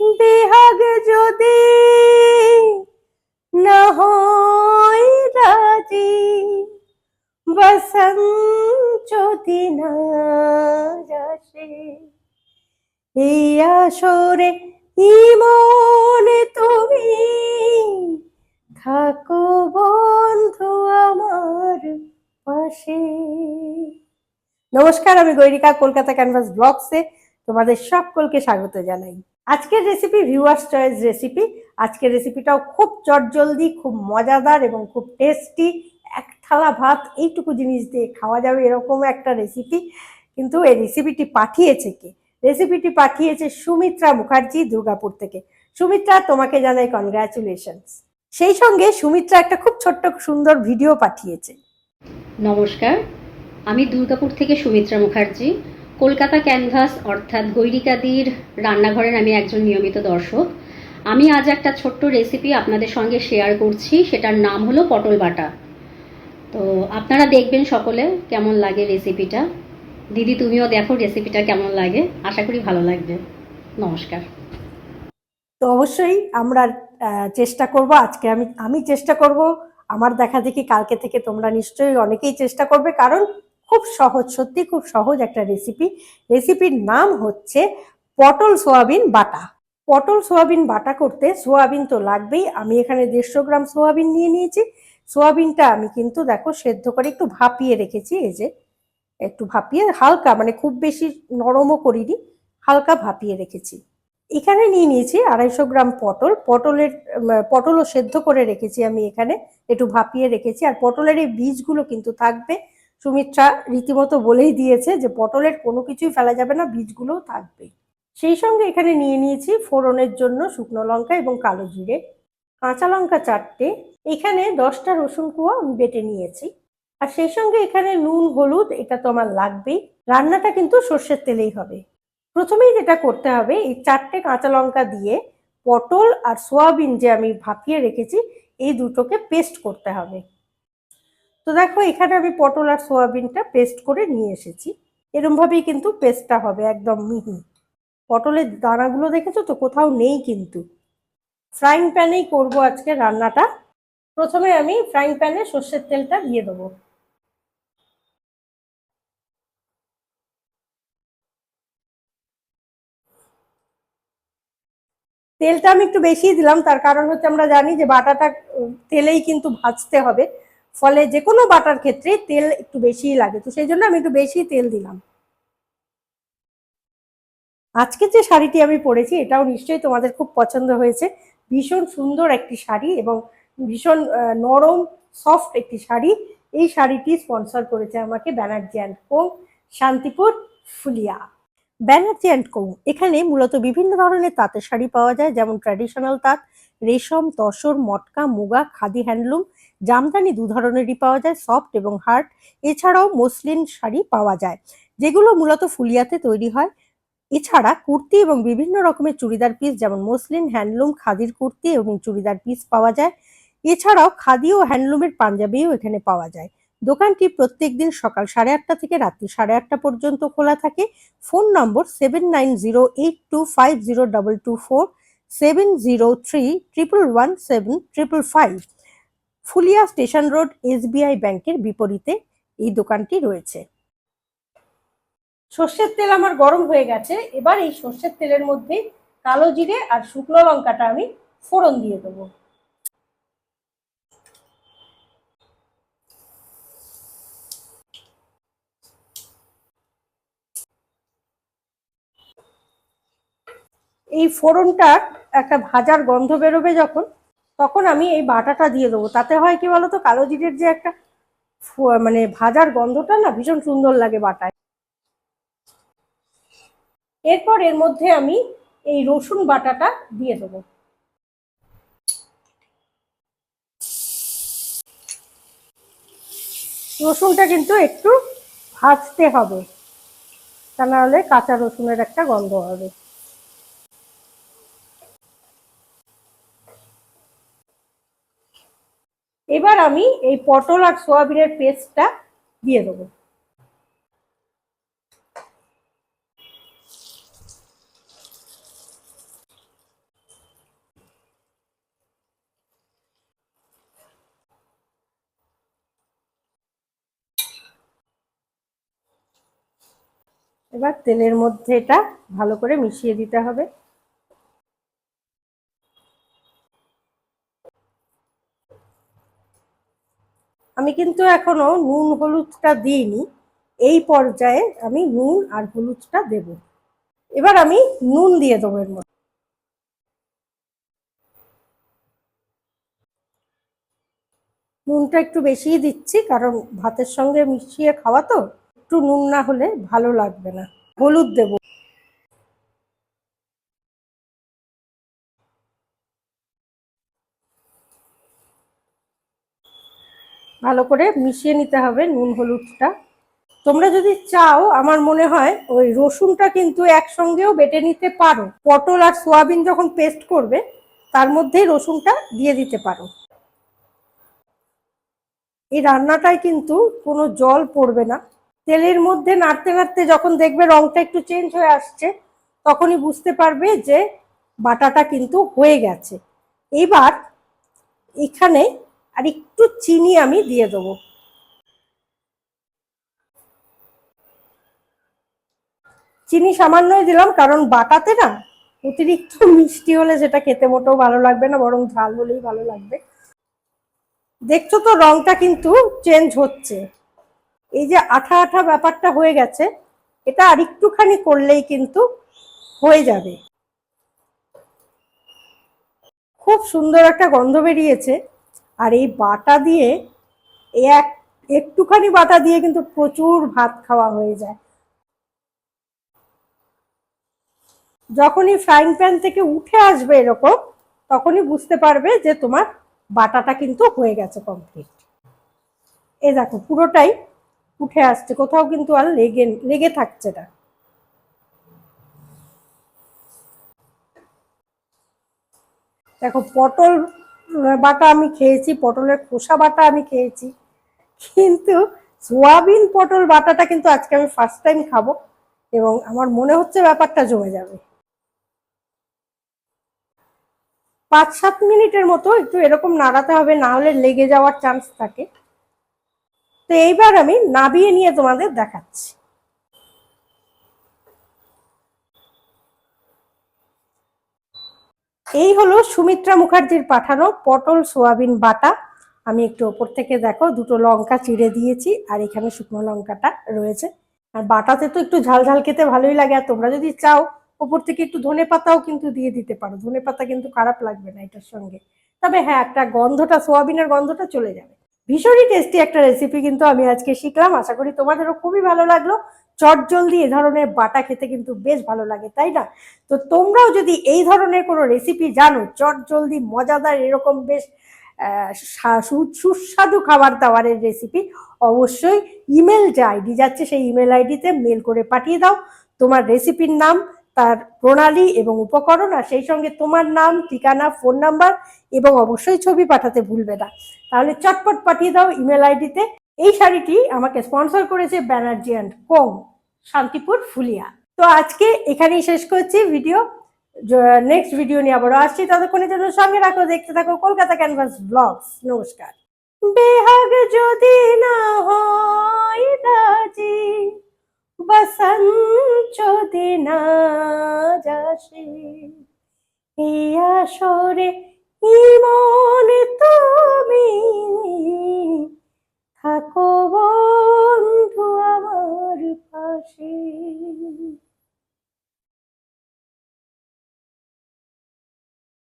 বেহাগ যদি না হয় রাজি, বসন্ত যদি না আসে। এই আসরে ইমনে তুমি থাকো বন্ধু আমার পাশে। নমস্কার, আমি গৈরিকা, কলকাতা ক্যানভাস ব্লগসে তোমাদের সকলকে স্বাগত জানাই। আজকের রেসিপি ভিউয়ার্স চয়েস রেসিপি আজকের রেসিপিটাও খুব চটজলদি, খুব মজাদার এবং খুব টেস্টি এক থালা ভাত, এইটুকু জিনিস দিয়ে খাওয়া যাবে এরকম একটা রেসিপি কিন্তু এই রেসিপিটি পাঠিয়েছে কে? রেসিপিটি পাঠিয়েছে সুমিত্রা মুখার্জি দুর্গাপুর থেকে। সুমিত্রা, তোমাকে জানাই কনগ্রাচুলেশনস সেই সঙ্গে সুমিত্রা একটা খুব ছোট্ট, সুন্দর ভিডিও পাঠিয়েছে। নমস্কার, আমি দুর্গাপুর থেকে সুমিত্রা মুখার্জি। কলকাতা ক্যানভাস অর্থাৎ গৈরিকাদির রান্নাঘরের আমি একজন নিয়মিত দর্শক। আমি আজ একটা ছোট্ট রেসিপি আপনাদের সঙ্গে শেয়ার করছি, সেটার নাম হলো পটল বাটা। তো আপনারা দেখবেন সকলে কেমন লাগে রেসিপিটা দিদি, তুমিও দেখো রেসিপিটা কেমন লাগে। আশা করি ভালো লাগবে। নমস্কার। তো অবশ্যই আমরা চেষ্টা করব আজকে আমি আমি চেষ্টা করব। আমার দেখা দেখি কালকে থেকে তোমরা নিশ্চয়ই অনেকেই চেষ্টা করবে, কারণ খুব সহজ, সত্যি খুব সহজ একটা রেসিপি রেসিপির নাম হচ্ছে পটল সোয়াবিন বাটা। পটল সোয়াবিন বাটা করতে সোয়াবিন তো লাগবেই। আমি এখানে দেড়শো গ্রাম সোয়াবিন নিয়ে নিয়েছি। সোয়াবিনটা আমি কিন্তু দেখো সেদ্ধ করে একটু ভাপিয়ে রেখেছি, এই যে একটু ভাপিয়ে হালকা মানে খুব বেশি নরমও করিনি, হালকা ভাপিয়ে রেখেছি। এখানে নিয়ে নিয়েছি আড়াইশো গ্রাম পটল। পটলের পটলও সেদ্ধ করে রেখেছি আমি এখানে। একটু ভাপিয়ে রেখেছি। আর পটলের এই বীজগুলো কিন্তু থাকবে সুমিত্রা রীতিমতো বলেই দিয়েছে যে পটলের কোনো কিছুই ফেলা যাবে না বীজগুলোও থাকবে। সেই সঙ্গে এখানে নিয়ে নিয়েছি ফোড়নের জন্য শুকনো লঙ্কা এবং কালো জিরে। কাঁচা লঙ্কা চারটে। এখানে দশটা রসুন কুয়া আমি বেটে নিয়েছি। আর সেই সঙ্গে এখানে নুন, হলুদ, এটা তো আমার লাগবেই। রান্নাটা কিন্তু সর্ষের তেলেই হবে। প্রথমেই যেটা করতে হবে, এই চারটে কাঁচা লঙ্কা দিয়ে পটল আর সোয়াবিন যে আমি ভাপিয়ে রেখেছি, এই দুটোকে পেস্ট করতে হবে। তো দেখো, এখানে আমি পটল আর সোয়াবিনটা পেস্ট করে নিয়ে এসেছি। এরমভাবেই কিন্তু পেস্টটা হবে, একদম মিহি। পটলের দানাগুলো দেখেছ তো? কোথাও নেই কিন্তু। ফ্রাইং প্যানেই করব আজকে রান্নাটা। প্রথমে আমি ফ্রাইং প্যানে সর্ষের তেলটা দিয়ে দেবো। তেলটা আমি একটু বেশি দিলাম, তার কারণ হচ্ছে আমরা জানি যে বাটাটা তেলেই কিন্তু ভাজতে হবে। ফলে যে কোনো বাটার ক্ষেত্রে তেল একটু বেশিই লাগে। তো সেই জন্য আমি একটু বেশি তেল দিলাম। আজকে যে শাড়িটি আমি পরেছি, এটাও নিশ্চয়ই তোমাদের খুব পছন্দ হয়েছে। ভীষণ সুন্দর একটি শাড়ি এবং ভীষণ নরম, সফট একটি শাড়ি। এই শাড়িটি স্পন্সর করেছে আমাকে Banerjee and co, Shantipur, Phulia. Banerjee and co এখানে মূলত বিভিন্ন ধরনের তাঁতের শাড়ি পাওয়া যায়, যেমন ট্র্যাডিশনাল তাঁত, রেশম, তসর, মটকা, মুগা, খাদি, হ্যান্ডলুম জামদানি দু ধরনেরই পাওয়া যায় সফট এবং হার্ড এছাড়াও মসলিন শাড়ি পাওয়া যায়, যেগুলো মূলত ফুলিয়াতে তৈরি হয়। এছাড়া কুর্তি এবং বিভিন্ন রকমের চুড়িদার পিস যেমন মসলিন, হ্যান্ডলুম, খাদির কুর্তি এবং চুড়িদার পিস পাওয়া যায়। এছাড়াও খাদি ও হ্যান্ডলুমের পাঞ্জাবিও এখানে পাওয়া যায়। দোকানটি প্রত্যেক দিন সকাল সাড়ে আটটা থেকে রাত্রি সাড়ে আটটা পর্যন্ত খোলা থাকে। Phone number seven nine zero eight two five zero double two four, seven zero three triple one seven triple five. Phulia station road SBI ব্যাংকের বিপরীতে এই দোকানটি রয়েছে। সর্ষের তেল আমার গরম হয়ে গেছে। এবার এই সর্ষের তেলের মধ্যে কালো জিরে আর শুকনো লঙ্কাটা আমি ফোড়ন দিয়ে দেবো। এই ফোড়নটা একটা ভাজার গন্ধ বেরোবে যখন তখন আমি এই বাটাটা দিয়ে দেবো। তাতে হয় কি বলতো? কালো জিরের যে একটা মানে ভাজার গন্ধটা না ভীষণ সুন্দর লাগে বাটায়। এরপর এর মধ্যে আমি এই রসুন বাটাটা দিয়ে দেবো। রসুনটা কিন্তু একটু ভাজতে হবে। তা নাহলে কাঁচা রসুনের একটা গন্ধ হবে। এবার আমি এই পটল আর সোয়াবিনের পেস্টটা দিয়ে দেবো। এবার তেলের মধ্যে এটা ভালো করে মিশিয়ে দিতে হবে। আমি কিন্তু এখনও নুন হলুদটা দিইনি। এই পর্যায়ে আমি নুন আর হলুদটা দেব। এবার আমি নুন দিয়ে দেবো এর মধ্যে। নুনটা একটু বেশিই দিচ্ছি, কারণ ভাতের সঙ্গে মিশিয়ে খাওয়া তো, একটু নুন না হলে ভালো লাগবে না। হলুদ দেব। ভালো করে মিশিয়ে নিতে হবে নুন, হলুদটা। তোমরা যদি চাও, আমার মনে হয় ওই রসুনটা কিন্তু একসঙ্গেও বেটে নিতে পারো। পটল আর সোয়াবিন যখন পেস্ট করবে, তার মধ্যেই রসুনটা দিয়ে দিতে পারো। এই রান্নাটায় কিন্তু কোনো জল পড়বে না। তেলের মধ্যে নাড়তে নাড়তে যখন দেখবে রংটা একটু চেঞ্জ হয়ে আসছে, তখনই বুঝতে পারবে যে বাটাটা কিন্তু হয়ে গেছে। এবার এখানে আর একটু চিনি আমি দিয়ে দেবো। চিনি সামান্যই দিলাম, কারণ বাটাতে না অতিরিক্ত মিষ্টি হলে সেটা খেতে মোটেও ভালো লাগবে না, বরং ঝাল হলেই ভালো লাগবে। দেখছ তো রংটা কিন্তু চেঞ্জ হচ্ছে। এই যে আঠা আঠা ব্যাপারটা হয়ে গেছে, এটা আর একটুখানি করলেই কিন্তু হয়ে যাবে। খুব সুন্দর একটা গন্ধ বেরিয়েছে। আর এই বাটা দিয়ে এক, একটুখানি বাটা দিয়ে কিন্তু প্রচুর ভাত খাওয়া হয়ে যায়। যখনই ফ্রাইং প্যান থেকে উঠে আসবে এরকম, তখনই বুঝতে পারবে যে তোমার বাটাটা কিন্তু হয়ে গেছে কমপ্লিট এ দেখো, পুরোটাই উঠে আসছে, কোথাও কিন্তু আর লেগে লেগে থাকছে না। দেখো, পটল বাটা আমি খেয়েছি, পটলের খোসা বাটা আমি খেয়েছি। কিন্তু সোয়াবিন পটল বাটাটা কিন্তু আজকে আমি ফার্স্ট টাইম খাব এবং আমার মনে হচ্ছে ব্যাপারটা জমে যাবে। পাঁচ সাত মিনিটের মতো একটু এরকম নাড়াতে হবে, না হলে লেগে যাওয়ার চান্স থাকে। তো এইবার আমি নাবিয়ে নিয়ে তোমাদের দেখাচ্ছি। এই হলো সুমিত্রা মুখার্জির পাঠানো পটল সোয়াবিন বাটা। আমি একটু ওপর থেকে দেখো, দুটো লঙ্কা চিড়ে দিয়েছি আর এখানে শুকনো লঙ্কাটা রয়েছে। আর বাটাতে তো একটু ঝাল ঝাল খেতে ভালোই লাগে, আর তোমরা যদি চাও, ওপর থেকে একটু ধনে পাতাও কিন্তু দিয়ে দিতে পারো। ধনে পাতা কিন্তু খারাপ লাগবে না এটার সঙ্গে। তবে হ্যাঁ একটা গন্ধটা, সোয়াবিনের গন্ধটা চলে যাবে। ভীষণই টেস্টি একটা রেসিপি কিন্তু আমি আজকে শিখলাম। আশা করি তোমাদেরও খুবই ভালো লাগল। চট জলদি এ ধরনের বাটা খেতে কিন্তু বেশ ভালো লাগে, তাই না? তো তোমরাও যদি এই ধরনের কোনো রেসিপি জানো, চট জলদি মজাদার এরকম বেশ সুস্বাদু খাবার দাবারের রেসিপি অবশ্যই ইমেল যে আইডি যাচ্ছে সেই ইমেল আইডিতে মেল করে পাঠিয়ে দাও। তোমার রেসিপির নাম, তার প্রণালী এবং উপকরণ আর সেই সঙ্গে তোমার নাম, ঠিকানা ফোন নাম্বার এবং অবশ্যই ছবি পাঠাতে ভুলবে না। তাহলে চটপট পাঠিয়ে দাও ইমেল আইডিতে এই শাড়িটি আমাকে স্পন্সর করেছে ব্যানার্জি অ্যান্ড কোং শান্তিপুর ফুলিয়া। তো আজকে এখানেই শেষ করছি ভিডিও। নেক্সট ভিডিও নিয়ে আবারও আসছি। ততক্ষণের জন্য সঙ্গে রাখো, দেখতে থাকো কলকাতা ক্যানভাস ব্লগস নমস্কার। বেহাগ যদি না হয় দাজি বসন্ত যদি না যাসে ইয়াসরে ইমন তুমি থাকো বন্ধু বন্ধু আমার পাশে।